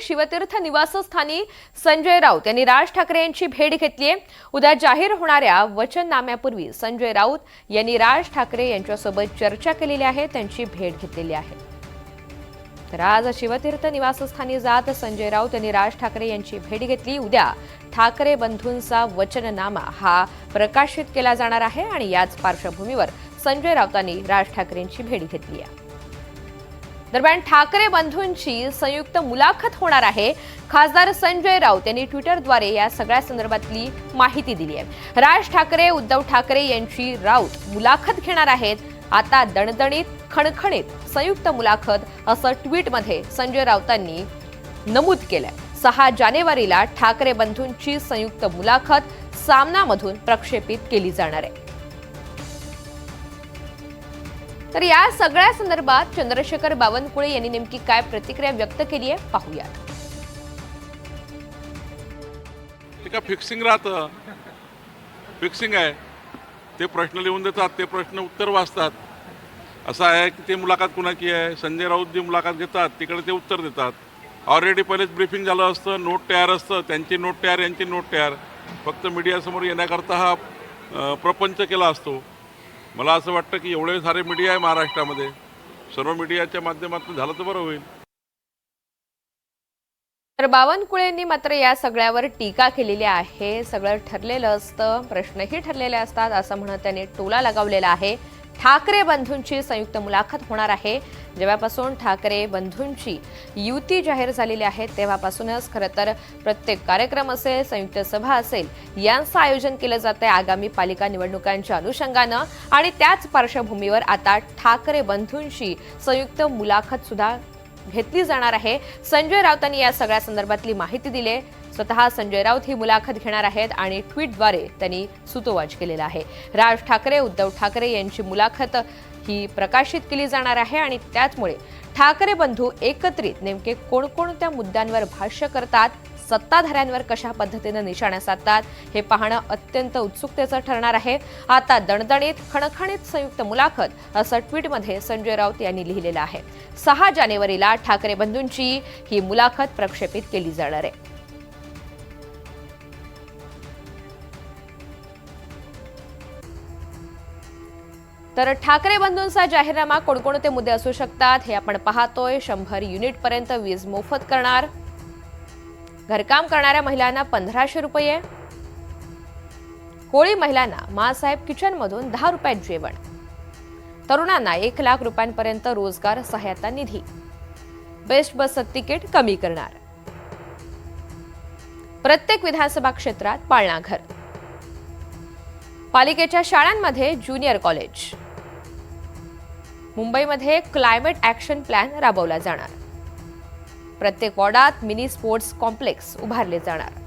शिवतीर्थ निवासस्थानी संजय राऊत यांनी राज ठाकरे यांची भेट घेतली आहे. उद्या जाहीर होणाऱ्या वचननाम्यापूर्वी संजय राऊत यांनी राज ठाकरे यांच्यासोबत चर्चा केलेली आहे. त्यांची भेट घेतलेली आहे. तर आज शिवतीर्थ निवासस्थानी जात संजय राऊत यांनी राज ठाकरे यांची भेट घेतली. उद्या ठाकरे बंधूंचा वचननामा हा प्रकाशित केला जाणार आहे आणि याच पार्श्वभूमीवर संजय राऊतांनी राज ठाकरेंची भेट घेतली आहे. दरम्यान ठाकरे बंधूंची संयुक्त मुलाखत होणार आहे. खासदार संजय राऊत यांनी ट्विटरद्वारे या सगळ्या संदर्भातली माहिती दिली आहे. राज ठाकरे उद्धव ठाकरे यांची राऊत मुलाखत घेणार आहेत. आता दणदणीत खणखणीत संयुक्त मुलाखत असं ट्विटमध्ये संजय राऊतांनी नमूद केलंय. सहा जानेवारीला ठाकरे बंधूंची संयुक्त मुलाखत सामनामधून प्रक्षेपित केली जाणार आहे. तर या सगळ्या संदर्भात चंद्रशेखर बावनकुळे यांनी नेमकी काय प्रतिक्रिया व्यक्त केली आहे पाहूयात. का फिक्सिंग राहतं? फिक्सिंग आहे. ते प्रश्न लिहून देतात ते प्रश्न उत्तर वाचतात. असं आहे की ते मुलाखत कुणाची आहे? संजय राऊत जी मुलाखत घेतात तिकडे ते उत्तर देतात. ऑलरेडी पहिलेच ब्रीफिंग झालं असतं नोट तयार असतं त्यांची नोट तयार यांची नोट तयार. फक्त मीडियासमोर येण्याकरता हा प्रपंच केला असतो. मला असं वाटतं की एवढे सारे मीडिया आहे महाराष्ट्रामध्ये. सर्व मीडियाच्या माध्यमातून झालं तर बरं होईल. तर बावनकुळेंनी मात्र या सगळ्यावर टीका केलेली आहे. सगळं ठरलेलं असतं. प्रश्नही ठरलेले असतात असं म्हणत त्यांनी टोला लगावलेला आहे. ठाकरे बंधूंची संयुक्त मुलाखत होणार आहे. जेव्हापासून ठाकरे बंधूंची युती जाहीर झालेली आहे तेव्हापासूनच खरं तर प्रत्येक कार्यक्रम असेल संयुक्त सभा असेल यांचं आयोजन केलं जात आहे आगामी पालिका निवडणुकांच्या अनुषंगानं. आणि त्याच पार्श्वभूमीवर आता ठाकरे बंधूंची संयुक्त मुलाखत सुद्धा घेतली जाणार आहे. संजय राऊतांनी या सगळ्या संदर्भातली माहिती दिली स्वतः संजय राऊत ही मुलाखत घेणार आहेत आणि ट्विटद्वारे त्यांनी सुतोवाच केलेला आहे. राज ठाकरे उद्धव ठाकरे यांची मुलाखत ही प्रकाशित केली जाणार आहे आणि त्याचमुळे ठाकरे बंधू एकत्रित नेमके कोणकोणत्या मुद्द्यांवर भाष्य करतात सत्ताधाऱ्यांवर कशा पद्धतीनं निशाणा साधतात हे पाहणं अत्यंत उत्सुकतेचं ठरणार आहे. आता दणदणीत खणखणीत संयुक्त मुलाखत असं ट्विटमध्ये संजय राऊत यांनी लिहिलेलं आहे. सहा जानेवारीला ठाकरे बंधूंची ही मुलाखत प्रक्षेपित केली जाणार आहे. तर ठाकरे बंधूंचा जाहीरनामा कोणकोणते मुद्दे असू शकतात हे आपण पाहतोय. शंभर युनिट पर्यंत वीज मोफत करणार घरकाम करणाऱ्या महिलांना पंधराशे रुपये. कोळी महिलांना मासाहेब किचन मधून दहा रुपयात जेवण. तरुणांना एक लाख रुपयांपर्यंत रोजगार सहायता निधी. बेस्ट बस तिकीट कमी करणार. प्रत्येक विधानसभा क्षेत्रात पाळणाघर पालिकेच्या शाळांमध्ये ज्युनियर कॉलेज. मुंबईमध्ये क्लायमेट ॲक्शन प्लॅन राबवला जाणार. प्रत्येक वॉर्डात मिनी स्पोर्ट्स कॉम्प्लेक्स उभारले जाणार.